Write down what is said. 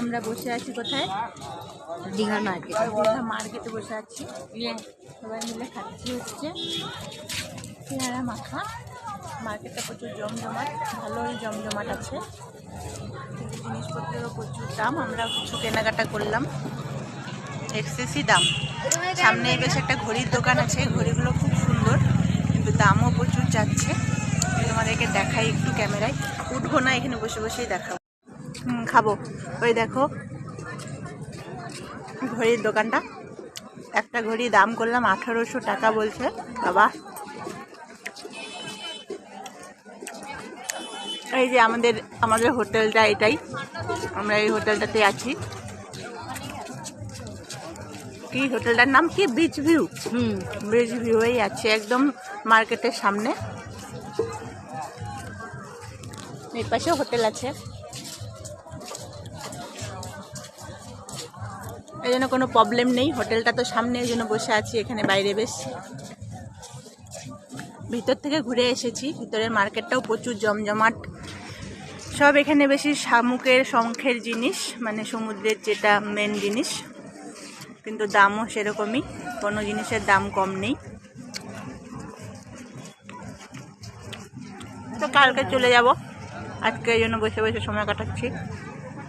আমরা বসে আছি কোথায়? দীঘার মার্কেট। দীঘা মার্কেটে বসে আছি। সবাই মিলে খাচ্ছি হচ্ছে পেয়ারা মাখা। মার্কেটটা প্রচুর জমজমাট ভালোই জমজমাট আছে। জিনিসপত্রেরও প্রচুর দাম। আমরা কিছু কেনাকাটা করলাম। এক্সেসই দাম। সামনে বেশ একটা ঘড়ির দোকান আছে। ঘড়িগুলো খুব সুন্দর কিন্তু দামও প্রচুর যাচ্ছে। তোমাদেরকে দেখাই একটু ক্যামেরায়। উঠবো না এখানে বসে বসেই দেখাবো। খাব। ওই দেখো, ঘড়ির দোকানটা। একটা ঘড়ি দাম করলাম আঠারোশো টাকা বলছে। বাবা। এই যে আমাদের আমাদের হোটেলটা এটাই। আমরা এই হোটেলটাতে আছি। কি হোটেলটার নাম কি? বিচ ভিউ হুম ব্রিজ ভিউয়েই আছে একদম মার্কেটের সামনে। এই পাশে হোটেল আছে। এই জন্য কোনো প্রবলেম নেই। হোটেলটা তো সামনে, এই জন্য বসে আছি এখানে বাইরে বেশ। ভিতর থেকে ঘুরে এসেছি। ভিতরের মার্কেটটাও প্রচুর জমজমাট। সব এখানে বেশি শামুকের শঙ্খের জিনিস মানে সমুদ্রের যেটা মেন জিনিস। কিন্তু দামও সেরকমই, কোনো জিনিসের দাম কম নেই। তো কালকে চলে যাব। আজকে এই জন্য বসে বসে সময় কাটাচ্ছি।